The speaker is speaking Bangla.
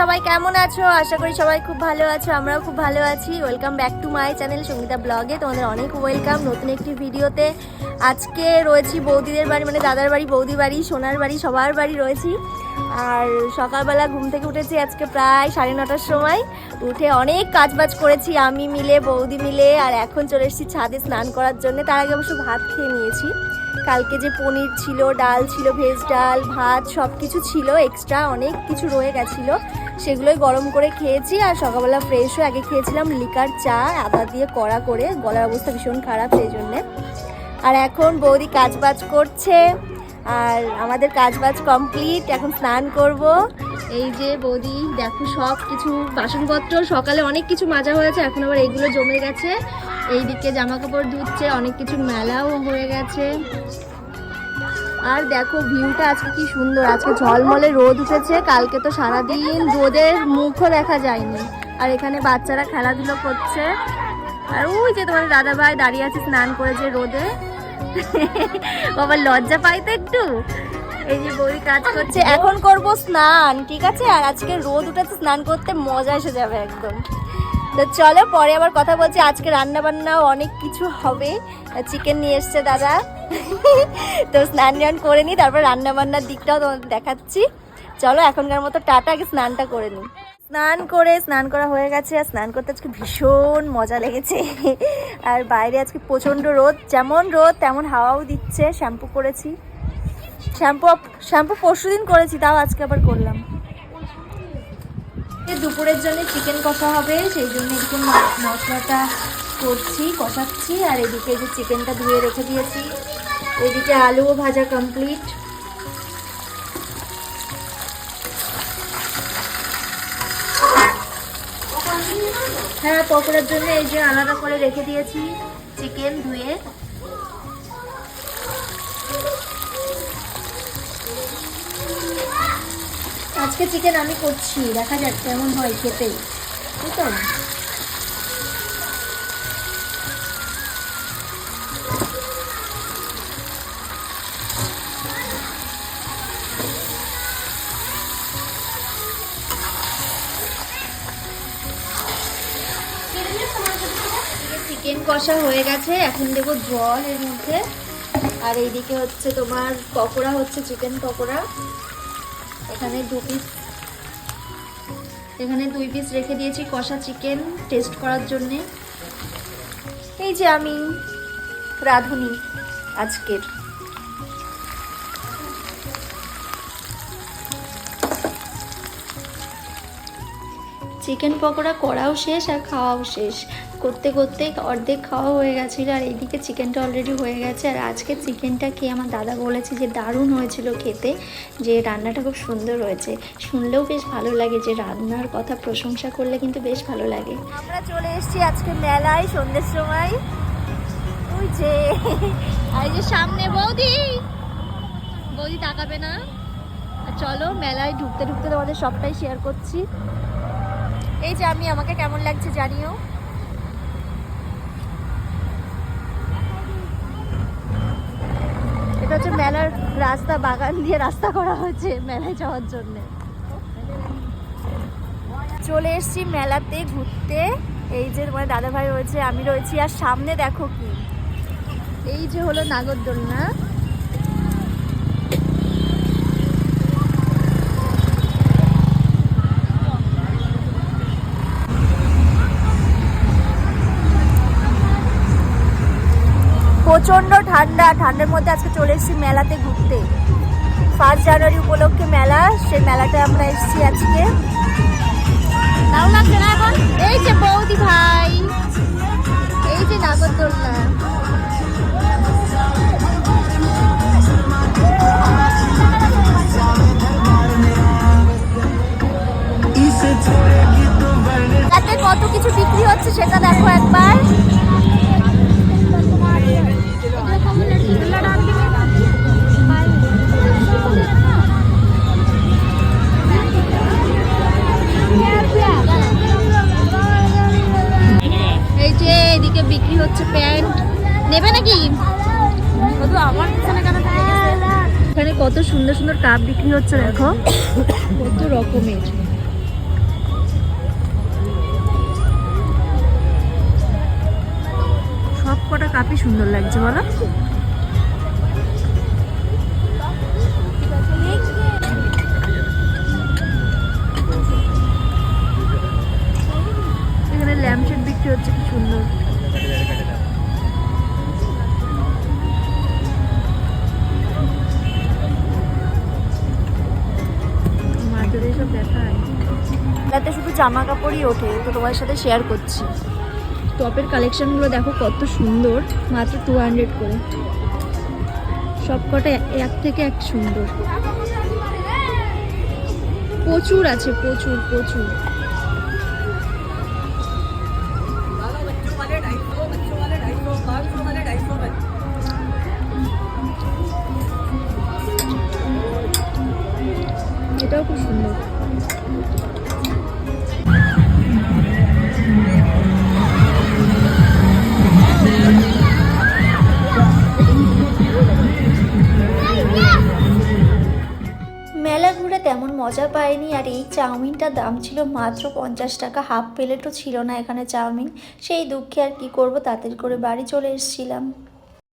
সবাই কেমন আছো? আশা করি সবাই খুব ভালো আছো, আমরাও খুব ভালো আছি। Welcome back to my channel Sangeeta ব্লগে তোমাদের অনেক ওয়েলকাম নতুন একটি ভিডিওতে। আজকে রয়েছি বৌদিদের বাড়ি মানে দাদার বাড়ি বৌদি বাড়ি, সোনার বাড়ি, সবার বাড়ি রয়েছি। আর সকালবেলা ঘুম থেকে উঠেছি আজকে প্রায় সাড়ে নটার সময়। উঠে অনেক কাজ বাজ করেছি, আমি মিলে, বৌদি মিলে, আর এখন চলে এসেছি ছাদে স্নান করার জন্য। তার আগে অবশ্য ভাত খেয়ে নিয়েছি। কালকে যে পনির ছিল, ডাল ছিল, ভেজ ডাল, ভাত সব কিছু ছিল এক্সট্রা অনেক কিছু রয়ে গেছিল। সেগুলোই গরম করে খেয়েছি আর সকালবেলা ফ্রেশ হয়ে আগে খেয়েছিলাম লিকার চা, আদা দিয়ে কড়া করে, গলার অবস্থা ভীষণ খারাপ সেই জন্যে। আর এখন বৌদি কাজ বাজ করছে, আর আমাদের কাজ বাজ কমপ্লিট এখন স্নান করব। এই যে বৌদি, দেখো সব কিছু বাসনপত্র, সকালে অনেক কিছু মাজা হয়েছে, এখন আবার এইগুলো জমে গেছে। এইদিকে জামা কাপড় ধুচ্ছে, অনেক কিছু মেলাও হয়ে গেছে। আর দেখো ভিউটা আজকে কি সুন্দর, আজকে ঝলমলে রোদ উঠেছে, কালকে তো সারাদিন রোদের মুখও দেখা যায়নি। আর এখানে বাচ্চারা খেলাধুলো করছে। আর ওই যে তোমার দাদা ভাই দাঁড়িয়ে আছে স্নান করেছে রোদে। বাবা, লজ্জা পাই তো একটু। এই যে বই কাজ করছে, এখন করব স্নান, ঠিক আছে? আর আজকে রোদ উঠেছে, স্নান করতে মজা এসে যাবে একদম। তো চলো, পরে আবার কথা বলছি। আজকে রান্না বান্নাও অনেক কিছু হবে। চিকেন নিয়ে এসছে দাদা। তো স্নান টান করে নিই তারপর রান্না বান্নার দিকটাও তোমাদের দেখাচ্ছি। চলো, এখনকার মতো টাটা, আগে স্নানটা করে নিই স্নান করে, স্নান করা হয়ে গেছে। আর স্নান করতে আজকে ভীষণ মজা লেগেছে। আর বাইরে আজকে প্রচণ্ড রোদ। যেমন রোদ, তেমন হাওয়াও দিচ্ছে। শ্যাম্পু করেছি। শ্যাম্পু শ্যাম্পু পরশু দিন করেছি, তাও আজকে আবার করলাম। দুপুরের জন্য চিকেন কষা হবে, সেই জন্য ম- মশলাটা করছি, কষাচ্ছি, আর এদিকে যে চিকেনটা ধুয়ে রেখে দিয়েছি, এদিকে আলুও ভাজা কমপ্লিট হ্যাঁ পকোড়ার জন্য এই যে আলাদা করে রেখে দিয়েছি চিকেন ধুয়ে। আজকে চিকেন আমি করছি, দেখা যাক কেমন হয় খেতে। বুঝতো চিকেন কষা হয়ে গেছে, এখন দেবো জল এর মধ্যে। আর এইদিকে হচ্ছে তোমার পকোড়া হচ্ছে চিকেন পকোড়া। এখানে দু পিস এখানে দুই পিস রেখে দিয়েছি কষা চিকেন টেস্ট করার জন্যে। এই যে আমি রাঁধুনি আজকের। চিকেন পকোড়া করাও শেষ আর খাওয়াও শেষ। করতে করতে অর্ধেক খাওয়া হয়ে গেছিল আর এইদিকে চিকেনটা অলরেডি হয়ে গেছে। আর আজকে চিকেনটা খেয়ে আমার দাদা বলেছে যে দারুণ হয়েছিল খেতে, যে রান্নাটা খুব সুন্দর হয়েছে। শুনলেও বেশ ভালো লাগে যে রান্নার কথা প্রশংসা করলে কিন্তু বেশ ভালো লাগে। আমরা চলে এসেছি আজকে মেলায় সন্ধ্যের সময়। ওই যে আর যে সামনে বৌদি। বৌদি তাকাবে না। চলো, মেলায় ঢুকতে ঢুকতে তোমাদের সবটাই শেয়ার করছি। এই যে আমি, আমাকে কেমন লাগছে জানিও? হচ্ছে মেলার রাস্তা, বাগান দিয়ে রাস্তা করা হয়েছে মেলায় যাওয়ার জন্য। চলে এসেছি মেলাতে ঘুরতে। এই যে তোমার দাদা ভাই রয়েছে, আমি রয়েছি। আর সামনে দেখো কি? এই যে হলো নাগরদোলনা। প্রচণ্ড ঠান্ডা। ঠান্ডার মধ্যে আজকে চলে এসেছি মেলাতে ঘুরতে। ফার্স্ট জানুয়ারি উপলক্ষে মেলা, সেই মেলাটায় আমরা এসেছি আজকে। না এখন? এই যে বৌদি ভাই, এই যে নাগরদোলনা। কত সুন্দর সুন্দর কাপ বিক্রি হচ্ছে দেখো। কত রকমের। সব কটা কাপই সুন্দর লাগছে বলো। জামা কাপড়ই ওঠে, তো তোমার সাথে শেয়ার করছি। টপের কালেকশনগুলো দেখো কত সুন্দর, মাত্র টু হান্ড্রেড করে। সব কটা এক থেকে এক সুন্দর। প্রচুর আছে, প্রচুর প্রচুর। এটাও খুব সুন্দর। মেলা ঘুরে তেমন মজা পায়নি আর এই চাউমিনটার দাম ছিল মাত্র পঞ্চাশ টাকা। হাফ প্লেটও ছিল না এখানে চাউমিন। সেই দুঃখে আর কি করব তাদের করে বাড়ি চলে এসেছিলাম।